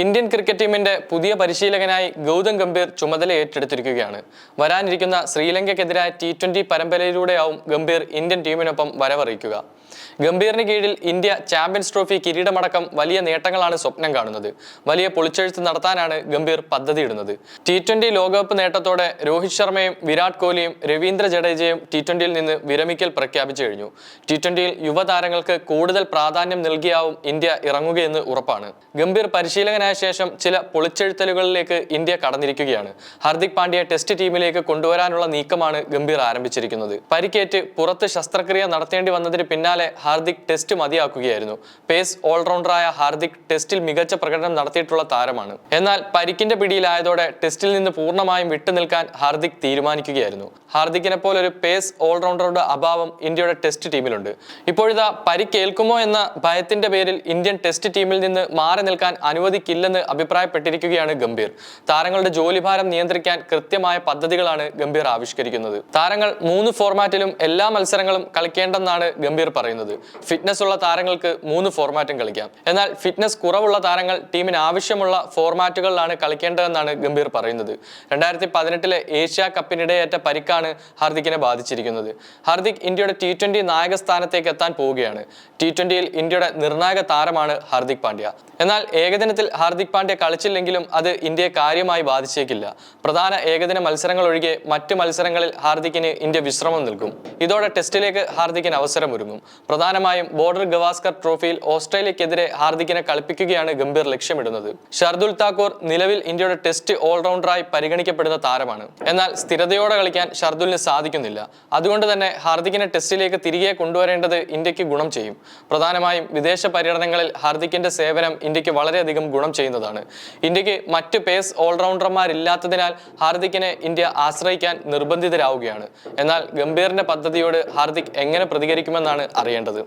Indian cricket ടീമിന്റെ പുതിയ പരിശീലകനായി ഗൗതം ഗംഭീർ ചുമതല ഏറ്റെടുത്തിരിക്കുകയാണ്. വരാനിരിക്കുന്ന ശ്രീലങ്കയ്ക്കെതിരായ ടി ട്വന്റി പരമ്പരയിലൂടെയാവും ഗംഭീർ ഇന്ത്യൻ ടീമിനൊപ്പം വരവറിയിക്കുക. ഗംഭീറിന് കീഴിൽ ഇന്ത്യ ചാമ്പ്യൻസ് ട്രോഫി കിരീടമടക്കം വലിയ നേട്ടങ്ങളാണ് സ്വപ്നം കാണുന്നത്. വലിയ പൊളിച്ചെഴുത്ത് നടത്താനാണ് ഗംഭീർ പദ്ധതിയിടുന്നത്. ടി ട്വന്റി ലോകകപ്പ് നേട്ടത്തോടെ രോഹിത് ശർമ്മയും വിരാട് കോഹ്ലിയും രവീന്ദ്ര ജഡേജയും ടി ട്വന്റിയിൽ നിന്ന് വിരമിക്കൽ പ്രഖ്യാപിച്ചു കഴിഞ്ഞു. ടി ട്വന്റിയിൽ യുവതാരങ്ങൾക്ക് കൂടുതൽ പ്രാധാന്യം നൽകിയാവും ഇന്ത്യ ഇറങ്ങുകയെന്ന് ഉറപ്പാണ്. ഗംഭീർ പരിശീലകനായ ശേഷം ചില പൊളിച്ചെഴുത്തലുകളിലേക്ക് ഇന്ത്യ കടന്നിരിക്കുകയാണ്. ഹാർദിക് പാണ്ഡ്യയെ ടെസ്റ്റ് ടീമിലേക്ക് കൊണ്ടുവരാനുള്ള നീക്കമാണ് ഗംഭീർ ആരംഭിച്ചിരിക്കുന്നത്. പരിക്കേറ്റ് പുറത്ത് ശസ്ത്രക്രിയ നടത്തേണ്ടി വന്നതിന് പിന്നാലെ ഹാർദിക് ടെസ്റ്റ് മതിയാക്കുകയായിരുന്നു. പേസ് ഓൾറൗണ്ടറായ ഹാർദിക് ടെസ്റ്റിൽ മികച്ച പ്രകടനം നടത്തിയിട്ടുള്ള താരമാണ്. എന്നാൽ പരിക്കിന്റെ പിടിയിലായതോടെ ടെസ്റ്റിൽ നിന്ന് പൂർണമായും വിട്ടുനിൽക്കാൻ ഹാർദിക് തീരുമാനിക്കുകയായിരുന്നു. ഹാർദിക്കിനെ പോലെ ഒരു പേസ് ഓൾറൗണ്ടറുടെ അഭാവം ഇന്ത്യയുടെ ടെസ്റ്റ് ടീമിലുണ്ട് ഇപ്പോഴിതാ പരിക്കേൽക്കുമോ എന്ന ഭയത്തിന്റെ പേരിൽ ഇന്ത്യൻ ടെസ്റ്റ് ടീമിൽ നിന്ന് മാറി നിൽക്കാൻ അനുവദിക്കില്ലെന്ന് അഭിപ്രായപ്പെട്ടിരിക്കുകയാണ് ഗംഭീർ. താരങ്ങളുടെ ജോലിഭാരം നിയന്ത്രിക്കാൻ കൃത്യമായ പദ്ധതികളാണ് ഗംഭീർ ആവിഷ്കരിക്കുന്നത്. താരങ്ങൾ മൂന്ന് ഫോർമാറ്റിലും എല്ലാ മത്സരങ്ങളും കളിക്കേണ്ടെന്നാണ് ഗംഭീർ പറയുന്നത്. ഫിറ്റ്നസ് ഉള്ള താരങ്ങൾക്ക് മൂന്ന് ഫോർമാറ്റും കളിക്കാം. എന്നാൽ ഫിറ്റ്നസ് കുറവുള്ള താരങ്ങൾ ടീമിന് ആവശ്യമുള്ള ഫോർമാറ്റുകളിലാണ് കളിക്കേണ്ടതെന്നാണ് ഗംഭീർ പറയുന്നത്. രണ്ടായിരത്തി പതിനെട്ടിലെ ഏഷ്യ കപ്പിനിടെയേറ്റ പരിക്കാണ് ഹാർദിക്കിനെ ബാധിച്ചിരിക്കുന്നത്. ഹാർദിക് ഇന്ത്യയുടെ ടി ട്വന്റി നായക സ്ഥാനത്തേക്ക് എത്താൻ പോവുകയാണ്. ടി ട്വന്റിയിൽ ഇന്ത്യയുടെ നിർണായക താരമാണ് ഹാർദിക് പാണ്ഡ്യ. എന്നാൽ ഏകദിനത്തിൽ ഹാർദിക് പാണ്ഡ്യ കളിച്ചില്ലെങ്കിലും അത് ഇന്ത്യയെ കാര്യമായി ബാധിച്ചേക്കില്ല. പ്രധാന ഏകദിന മത്സരങ്ങൾ ഒഴികെ മറ്റ് മത്സരങ്ങളിൽ ഹാർദിക്കിന് ഇന്ത്യ വിശ്രമം നൽകും. ഇതോടെ ടെസ്റ്റിലേക്ക് ഹാർദിക്കിന് അവസരമൊരുങ്ങും. പ്രധാനമായും ബോർഡർ ഗവാസ്കർ ട്രോഫിയിൽ ഓസ്ട്രേലിയക്കെതിരെ ഹാർദിക്കിനെ കളിപ്പിക്കുകയാണ് ഗംഭീർ ലക്ഷ്യമിടുന്നത്. ഷർദുൽ താക്കൂർ നിലവിൽ ഇന്ത്യയുടെ ടെസ്റ്റ് ഓൾറൗണ്ടറായി പരിഗണിക്കപ്പെടുന്ന താരമാണ്. എന്നാൽ സ്ഥിരതയോടെ കളിക്കാൻ ഷർദുലിന് സാധിക്കുന്നില്ല. അതുകൊണ്ട് തന്നെ ഹാർദിക്കിനെ ടെസ്റ്റിലേക്ക് തിരികെ കൊണ്ടുവരേണ്ടത് ഇന്ത്യയ്ക്ക് ഗുണം ചെയ്യും. പ്രധാനമായും വിദേശ പര്യടനങ്ങളിൽ ഹാർദിക്കിന്റെ സേവനം ഇന്ത്യയ്ക്ക് വളരെയധികം ഗുണം ചെയ്യുന്നതാണ്. ഇന്ത്യയ്ക്ക് മറ്റ് പേസ് ഓൾറൗണ്ടർമാരില്ലാത്തതിനാൽ ഹാർദിക്കിനെ ഇന്ത്യ ആശ്രയിക്കാൻ നിർബന്ധിതരാവുകയാണ്. എന്നാൽ ഗംഭീറിന്റെ പദ്ധതിയോട് ഹാർദിക് എങ്ങനെ പ്രതികരിക്കുമെന്നാണ് അറിയേണ്ടത്.